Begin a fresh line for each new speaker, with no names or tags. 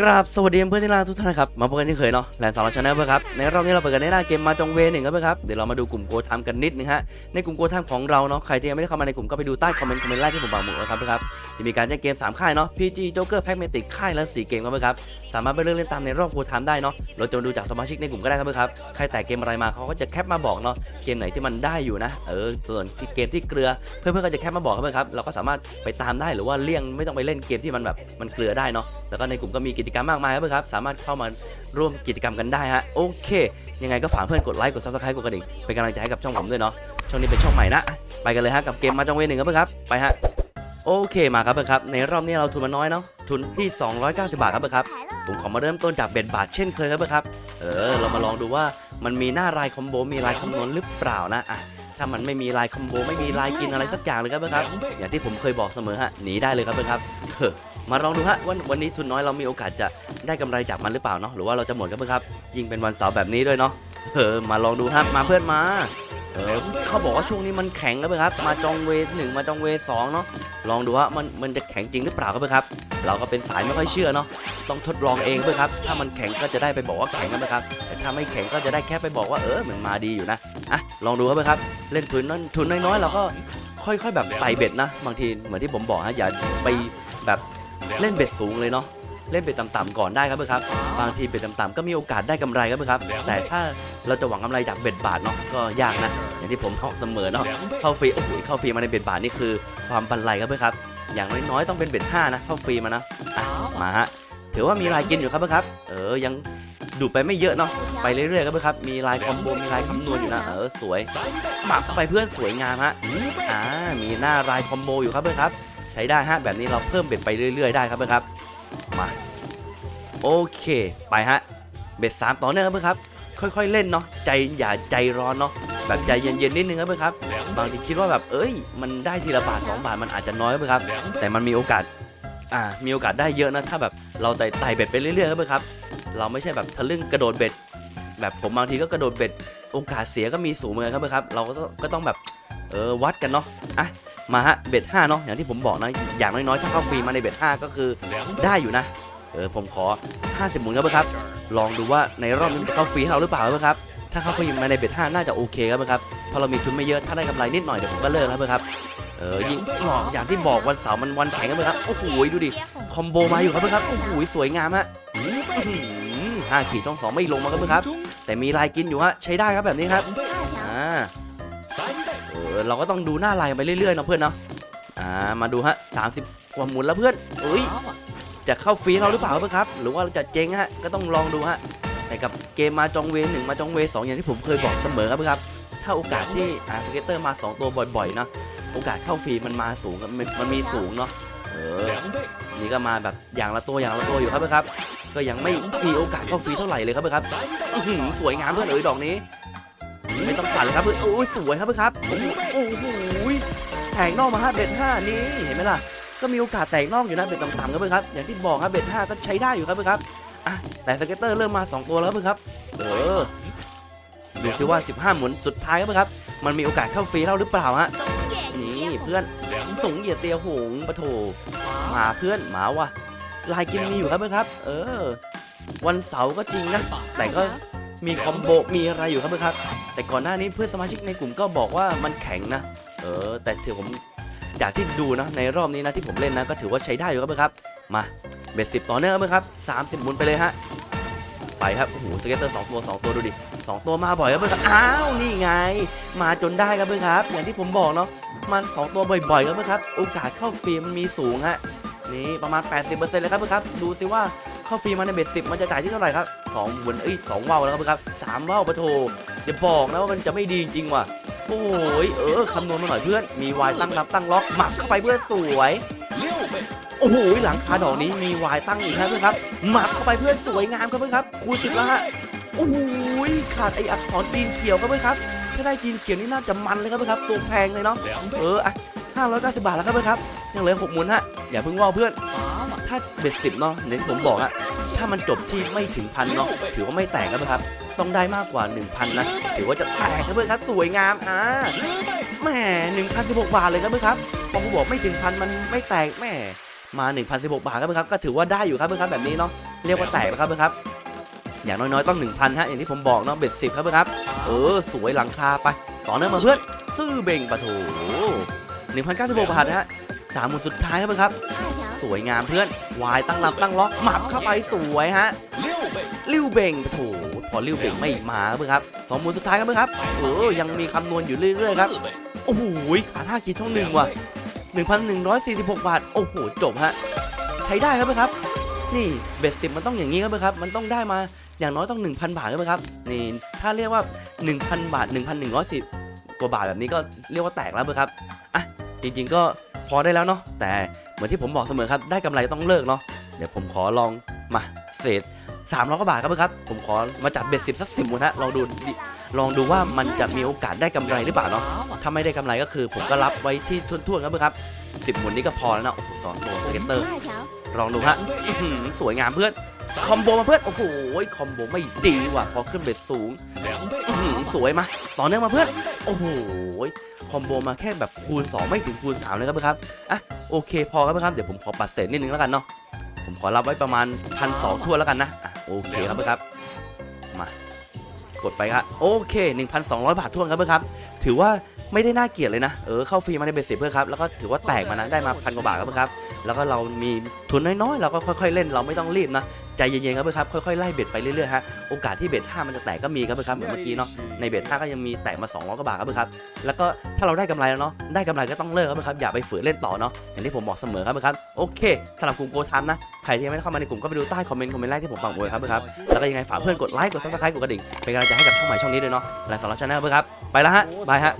กราบสวัสดีเพื่อนที่รักทุกท่านนะครับมาพบกันที่เคยเนาะแลนด์สองเราชาแนลเพื่อครับในรอบนี้เราเปิดกันในหน้าเกมมาจงเวหนึ่งครับเพื่อนครับเดี๋ยวเรามาดูกลุ่มโกทามกันนิดนึงฮะในกลุ่มโกทามของเราเนาะใครที่ยังไม่ได้เข้ามาในกลุ่มก็ไปดูใต้คอมเมนต์คอมเมนต์แรกที่ผมบอกหมดแล้วครับเพื่อนครับจะมีการแจ้งเกม 3 ค่ายเนาะ PG Joker Pragmatic ค่ายละ4เกมครับเพื่อนครับสามารถไปเลือกเล่นตามในรอบโกทามได้เนาะเราจะมาดูจากสมาชิกในกลุ่มก็ได้ครับเพื่อนครับใครแต่เกมอะไรมาเขาก็จะแคปมาบอกเนาะเกมไหนที่มันได้อยู่นะเออส่วนที่เกมที่เกลือเพื่อนๆก็จะแคปมาบอกครับเพื่อครับเราก็สามารถไปตามได้หรือว่าเลี่ยงไม่ต้องไปเล่นเกมที่มันแบบมันเกลือได้เนาะแล้วก็ในกลุ่มก็มีกิจกรรมมากมายครับเพื่อนครับ สามารถเข้ามาร่วมกิจกรรมกันได้ฮะ โอเค ยังไงก็ฝากเพื่อนกดไลค์ กดซับสไครต์กดกระดิ่ง เป็นกำลังใจให้กับช่องผมด้วยเนาะ ช่องนี้เป็นช่องใหม่นะ ไปกันเลยฮะกับเกมมาจองเวหนึ่งครับเพื่อนครับ ไปฮะ โอเคมาครับเพื่อนครับ ในรอบนี้เราทุนมาน้อยเนาะ ทุนที่ 290 บาทครับเพื่อนครับ ผมขอมาเริ่มต้นจากเบ็ดบาทเช่นเคยครับเพื่อนครับ เออ เรามาลองดูว่ามันมีหน้ารายคอมโบ มีรายคำนวณหรือเปล่านะอะถ้ามันไม่มีลายคอมโบไม่มีลายกินอะไรสักอย่างเลยครับเพื่อนครับ อย่างที่ผมเคยบอกเสมอฮะหนีได้เลยครับเพื่อนครับ มาลองดูฮะวันวันนี้ทุนน้อยเรามีโอกาสจะได้กำไรจากมันหรือเปล่าเนาะหรือว่าเราจะหมดครับเพื่อครับ ยิ่งเป็นวันเสาร์แบบนี้ด้วยเนาะเออมาลองดูฮะมาเพื่อนมาเออเขาบอกว่าช่วงนี้มันแข็งครับเพื่อนครับ มาจองเวทหนึ่งมาจองเวทสองเนาะลองดูว่ามันมันจะแข็งจริงหรือเปล่าครับเพื่อนครับ เราก็เป็นสายไม่ค่อยเชื่อเนาะต้องทดลองเองเพื่อนครับ ถ้ามันแข็งก็จะได้ไปบอกว่าแข็งครับเพื่อนครับ แต่ถ้าไม่แข็งก็จะได้แค่ไปบอกว่าเออมันมาดีอยู่นะอะลองดูครับเพื่อนครับเล่นทุนนั้นทุนน้อยๆเราก็ค่อยๆแบบไต่เบ็ดนะ บางทีเหมือนที่ผมบอกฮะอย่าไปแบบ เล่นเบ็ดสูงเลยเนาะเล่นเบ็ดต่ำๆก่อนได้ครับเพื่อนครับบางทีเบ็ดต่ำๆก็มีโอกาสได้กำไรครับเพื่อนครับ แต่ถ้าเราจะหวังกำไรจากเบ็ดบาทเนาะก็ยากนะอย่างที่ผมบอกเสมอเนาะเข้าฟรีโอ้โหเข้าฟรีมาในเบ็ดบาทนี่คือ ความบันไลครับเพื่อนครับ อย่างน้อยๆต้องเป็นเบ็ดห้านะเข้าฟรีมานะอะมาฮะถือว่ามีลายกินอยู่ครับเพื่อนครับ เออยังดูดไปไม่เยอะเนาะไปเรื่อยๆครับเพื่อนครับมีลายคอมโบมีลายคำนวณอยู่นะเออสวยหมักเข้าไปเพื่อนสวยงามฮะอ่ามีหน้ารายคอมโบอยู่ครับเพื่อนครับ ใช้ได้ฮะแบบนี้เราเพิ่มเบ็ดไปเรื่อย ๆ ได้ครับเพื่อนครับมาโอเคไปฮะเบ็ดสามต่อเนื่องครับเพื่อนครับ ค่อยๆเล่นเนาะใจอย่าใจร้อนเนาะแบบใจเย็นๆนิดนึงครับเพื่อนครับบางทีคิดว่าแบบเอ้ย มันได้ทีละบาทสองบาทมันอาจจะน้อยครับเพื่อนครับ แต่มันมีโอกาสอ่ามีโอกาสได้เยอะนะถ้าแบบเราไต่ไต่เบ็ดไปเรื่อยๆครับเพื่อนครับ เราไม่ใช่แบบทะลึ่งกระโดดเบ็ดแบบผมบางทีก็กระโดดเบ็ดโอกาสเสียก็มีสูงเหมือนกันครับเพื่อนครับ เราก็ต้องก็ต้องแบบเออวัดกันเนาะอะ มาฮะเบ็ดห้าเนาะอย่างที่ผมบอกนะอย่างน้อยๆถ้าเข้าฟรีมาในเบ็ดห้าก็คือได้อยู่นะเออผมขอ 50หมุนครับเพื่อนครับ ลองดูว่าในรอบนี้มันจะเข้าฟรีให้เราหรือเปล่าครับเพื่อนครับถ้าเข้าฟรีมาในเบ็ดห้าน่าจะโอเคครับเพื่อนครับเพราะเรามีทุนไม่เยอะถ้าได้กำไรนิดหน่อยเดี๋ยวผมก็เลิกครับเพื่อนครับเออยิ่งบอกอย่างที่บอกวันเสาร์มันวันแข็งครับเพื่อนครับโอ้โหดูดิคอมโบมาอยู่ครับเพื่อนครับโอ้โหสวยงามฮะอื้อหือห้าขีดช่องสองไม่ลงมาครับเพื่อนครับแต่มีลายกินอยู่ฮะใช้ได้ครับแบบนี้ครับอ่า เออเราก็ต้องดูหน้าลายไปเรื่อยๆเนาะเพื่อนเนาะอ่ามาดูฮะ30กว่าหมุนแล้วเพื่อนเอ้ยจะเข้าฟรีเราหรือเปล่าครับเพื่อนครับ หรือว่าจะเจ๊งฮะก็ต้องลองดูฮะแต่กับเกมมาจองเวหนึ่งมาจองเวสองอย่างที่ผมเคยบอกเสมอครับเพื่อนครับถ้าโอกาสที่อ่าสเก็ตเตอร์มา 2 ตัวบ่อยๆเนาะโอกาสเข้าฟรีมันมาสูงครับมันมันมีสูงเนาะเออนี่ก็มาแบบอย่างละตัวอย่างละตัวอยู่ครับเพื่อนครับ ก็ยังไม่มีโอกาสเข้าฟรีเท่าไหร่เลยครับเพื่อนครับอื้อหือสวยงามเพื่อนเอ๋ยดอกนี้ ไม่ต้องฝันเลยครับเพื่อนโอ้ยสวยครับเพื่อนครับโอ้โหโอ้โหแทงนอกมาฮะเบ็ดห้านี่เห็นไหมล่ะก็มีโอกาสแตกนอกอยู่นะเบ็ดต่ำๆครับเพื่อนครับอย่างที่บอกครับเบ็ดห้าก็ใช้ได้อยู่ครับเพื่อนครับอะแต่สเก็ตเตอร์เริ่มมา 2 ตัวแล้วเพื่อนครับเออดูซิว่า 15 หมุนสุดท้ายครับเพื่อนครับ มันมีโอกาสเข้าฟรีเราหรือเปล่าฮะนี่เพื่อนตุ๋งเหยียดเตียหงปะโถมาเพื่อนมาว่ะลายกินมีอยู่ครับเพื่อนครับ เออ วันเสาร์ก็จริงนะแต่ก็ มีคอมโบมีอะไรอยู่ครับเพื่อนครับ แต่ก่อนหน้านี้เพื่อนสมาชิกในกลุ่มก็บอกว่ามันแข็งนะ เออ แต่ถือผมจากที่ดูนะในรอบนี้นะที่ผมเล่นนะก็ถือว่าใช้ได้อยู่ครับเพื่อนครับ มาเบ็ดสิบต่อเนื่องครับเพื่อนครับสามสิบหมุนไปเลยฮะไปครับโอ้โหสเก็ตเตอร์สองตัวสองตัวดูดิสองตัวมาบ่อยครับเพื่อนครับอ้าวนี่ไง มาจนได้ครับเพื่อนครับ อย่างที่ผมบอกเนาะมันสองตัวบ่อยๆครับเพื่อนครับโอกาสเข้าฟรีมันมีสูงฮะนี่ประมาณ 80%เลยครับเพื่อนครับ ดูสิว่า เข้าฟรีมาในเบ็ดสิบมันจะจ่ายที่เท่าไหร่ครับสองหมุนเอ้ยสองว่าวแล้วครับเพื่อนครับสามว่าวปะโถอย่าบอกนะว่ามันจะไม่ดีจริงว่ะโอ้ยเออคำนวณมาหน่อยเพื่อนมีวายตั้งรับตั้งล็อกหมักเข้าไปเพื่อนสวยโอ้โหหลังคาดอกนี้มีวายตั้งอีกครับเพื่อนครับหมักเข้าไปเพื่อนสวยงามครับเพื่อนครับคูณสิบแล้วฮะโอ้โหขาดไออักษรจีนเขียวครับเพื่อนครับถ้าได้จีนเขียวนี่น่าจะมันเลยครับเพื่อนครับตัวแพงเลยเนาะเอออะห้าร้อยเก้าสิบบาทแล้วครับเพื่อนครับยังเหลือหกหมุนฮะอย่าเพิ่งว่าเพื่อน ถ้าเบ็ดสิบเนาะเดี๋ยผมบอกอะถ้ามันจบที่ไม่ถึงพันเนาะถือว่าไม่แตกครับเพื่อนครับ ต้องได้มากกว่า 1,000นะถือว่าจะแตกครับเพื่อนครับสวยงามอ่าแหม1,016บาทเลยครับเพื่อนครับพอผมบอกไม่ถึงพันมันไม่แตกแหมมา 1,016 บาทครับเพื่อนครับก็ถือว่าได้อยู่ครับเพื่อนครับแบบนี้เนาะเรียกว่าแตกนะครับเพื่อนครับอย่างน้อยๆต้อง 1,000ฮะอย่างที่ผมบอกเนาะเบ็ดสิบครับเพื่อนครับเออสวยหลังคาไปต่อเนื่องมาเพื่อนซื่อเบ่งปะโถ1,096บาทนะฮะสามหมุนสุดท้ายครับเพื่อนครับ สวยงามเพื่อนวายตั้งรับตั้งล็อกหมับเข้าไปสวยฮะลิ้วเบ่งโถพอลิ้วเบ่งไม่มาครับเพื่อนครับสองหมุนสุดท้ายครับเพื่อนครับเออยังมีคำนวณอยู่เรื่อยๆครับโอ้โหขาท่ากีช่องหนึ่งว่ะ1,146 บาท โอ้โห จบฮะ ใช้ได้ครับเพื่อนครับ นี่เบ็ดสิบมันต้องอย่างนี้ครับเพื่อนครับ มันต้องได้มาอย่างน้อยต้อง 1,000 บาทครับเพื่อนครับ นี่ถ้าเรียกว่า 1,000 บาท 1,110 กว่าบาทแบบนี้ก็เรียกว่าแตกแล้วเพื่อนครับ อะ จริง ๆ ก็ พอได้แล้วเนาะแต่เหมือนที่ผมบอกเสมอครับได้กำไรต้องเลิกเนาะเดี๋ยวผมขอลองมาเศษสามร้อยกว่าบาทครับเพื่อนครับ ผมขอมาจัดเบ็ดสิบสักสิบหมดฮะลองดูลองดูว่ามันจะมีโอกาสได้กำไรหรือเปล่าเนาะถ้าไม่ได้กำไรก็คือ ผมก็รับไว้ที่ทุ่นๆครับเพื่อนครับสิบหมุนนี้ก็พอแล้วนะโอ้โหสองตัวสเก็ตเตอร์ลองดูฮะสวยงามเพื่อน คอมโบมาเพื่อน โอ้โห คอมโบไม่ดีว่ะ พอขึ้นเบ็ดสูงอื้อหือสวยมา ต่อเนื่องมาเพื่อน โอ้โห คอมโบมาแค่แบบคูณ 2 ไม่ถึงคูณ 3 เลยครับเพื่อนครับ อะ โอเค พอครับเพื่อนครับ เดี๋ยวผมขอปัดเศษนิดนึงแล้วกันเนาะ ผมขอรับไว้ประมาณพันสองทั่วนแล้วกันนะ อะ โอเคครับเพื่อนครับ มา กดไปครับ โอเค 1,200 บาททั่วนครับเพื่อนครับ ถือว่า ไม่ได้น่าเกลียดเลยนะ เออเข้าฟรีมาในเบสิกเพื่อครับ แล้วก็ถือว่าแตกมานะได้มาพันกว่าบาทครับเพื่อครับ แล้วก็เรามีทุนน้อยๆ เราก็ค่อยๆเล่นเราไม่ต้องรีบนะ ใจเย็นๆครับเพื่อครับ ค่อยๆไล่เบ็ดไปเรื่อยๆฮะ โอกาสที่เบ็ด5มันจะแตกก็มีครับเพื่อครับ เหมือนเมื่อกี้เนาะ ในเบ็ด5ก็ยังมีแตกมา200กว่าบาทครับเพื่อครับ แล้วก็ถ้าเราได้กำไรแล้วเนาะ ได้กำไรก็ต้องเลิกครับเพื่อครับ อย่าไปฝืนเล่นต่อเนาะ อย่างที่ผมบอกเสมอครับเพื่อครับ โอเคสำหรับกลุ่มโกทัมนะ ใครที่ยังไม่ได้เข้ามาในกลุ่มก็ไปดูใต้คอมเมนต์คอมเมนต์แรกที่ผมปักไว้ครับเพื่อครับ แล้วก็ยังไงฝากเพื่อนกดไลค์ กดซับสไครต์กดกระดิ่ง เป็นกำลังใจให้กับช่องใหม่ช่องนี้ด้วยเนาะและสำหรับชาแนลเพื่อนครับ ไปแล้วฮะบายฮะ